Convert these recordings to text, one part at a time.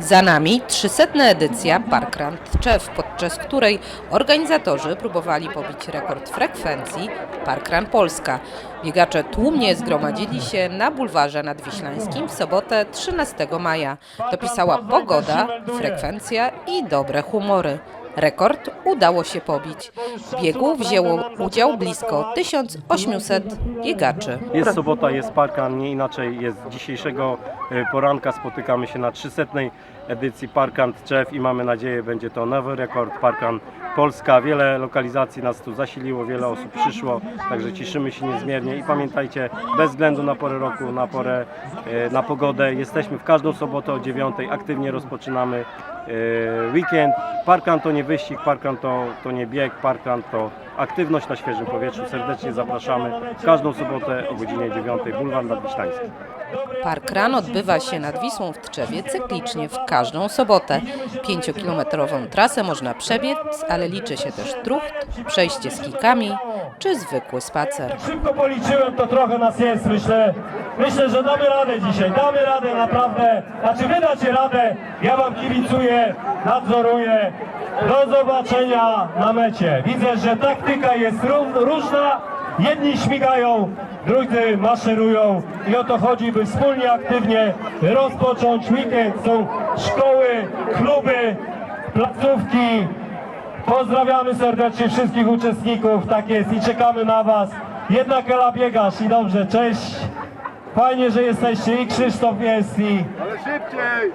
Za nami 300. edycja Parkrun Tczew, podczas której organizatorzy próbowali pobić rekord frekwencji Parkrun Polska. Biegacze tłumnie zgromadzili się na bulwarze nadwiślańskim w sobotę 13 maja. Dopisała pogoda, frekwencja i dobre humory. Rekord udało się pobić. W biegu wzięło udział blisko 1800 biegaczy. Jest sobota, jest parkan, nie inaczej jest dzisiejszego e, poranka. Spotykamy się na 300. edycji Parkan Tczew i mamy nadzieję, będzie to nowy rekord Parkan Polska. Wiele lokalizacji nas tu zasiliło, wiele osób przyszło, także cieszymy się niezmiernie i pamiętajcie, bez względu na porę roku, na porę, e, na pogodę, jesteśmy w każdą sobotę o 9, aktywnie rozpoczynamy e, weekend. Parkan to nie wyścig, parkan to, to nie bieg, parkan to aktywność na świeżym powietrzu. Serdecznie zapraszamy każdą sobotę o godzinie 9 Bulwar Nadwiślański. Parkrun odbywa się nad Wisłą w Tczewie cyklicznie w każdą sobotę. Pięciokilometrową trasę można przebiec, ale liczy się też trucht, przejście z kikami czy zwykły spacer. Szybko policzyłem, to trochę nas jest, myślę. Myślę, że damy radę dzisiaj, damy radę naprawdę. Znaczy wy dacie radę, ja wam kibicuję, nadzoruję. Do zobaczenia na mecie. Widzę, że taktyka jest ró- różna. Jedni śmigają, drudzy maszerują i o to chodzi, by wspólnie, aktywnie rozpocząć weekend. Są szkoły, kluby, placówki, Pozdrawiamy serdecznie wszystkich uczestników, tak jest i czekamy na Was. Jednak Ela biegasz i dobrze, cześć. Fajnie, że jesteście i Krzysztof jest i, Ale szybciej!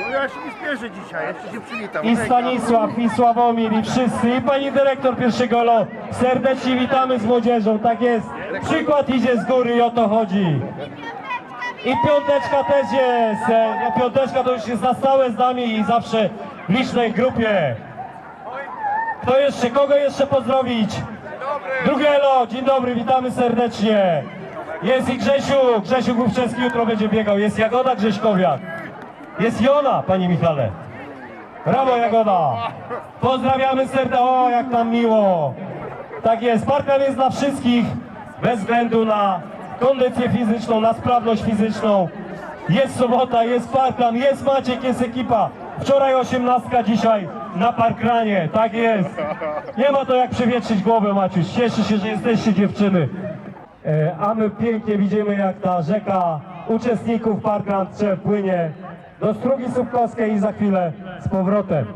No ja się nie spieszę dzisiaj, jeszcze się przywitam. i Hejka. Stanisław, i Sławomir, i wszyscy, i pani dyrektor pierwszego LO. Serdecznie witamy z młodzieżą, tak jest. Przykład idzie z góry i o to chodzi. I piąteczka też jest. e, No piąteczka to już jest na stałe z nami i zawsze w licznej grupie. Kto jeszcze, kogo jeszcze pozdrowić? Drugie Elo, dzień dobry, witamy serdecznie. Jest i Grzesiu, Grzesiu Główczewski jutro będzie biegał. Jest Jagoda Grześkowiak. Jest Jona, panie Michale. Brawo Jagoda. Pozdrawiamy serdecznie. O, jak nam miło. Tak jest, parkan jest dla wszystkich, bez względu na kondycję fizyczną, na sprawność fizyczną. Jest sobota, jest parkan, jest Maciek, jest ekipa. Wczoraj osiemnastka, dzisiaj na parkranie, tak jest. Nie ma to jak przewietrzyć głowę, Maciuś. Cieszę się, że jesteście dziewczyny. E, A my pięknie widzimy, jak ta rzeka uczestników Trzew płynie do Strugi Słupkowskiej i za chwilę z powrotem.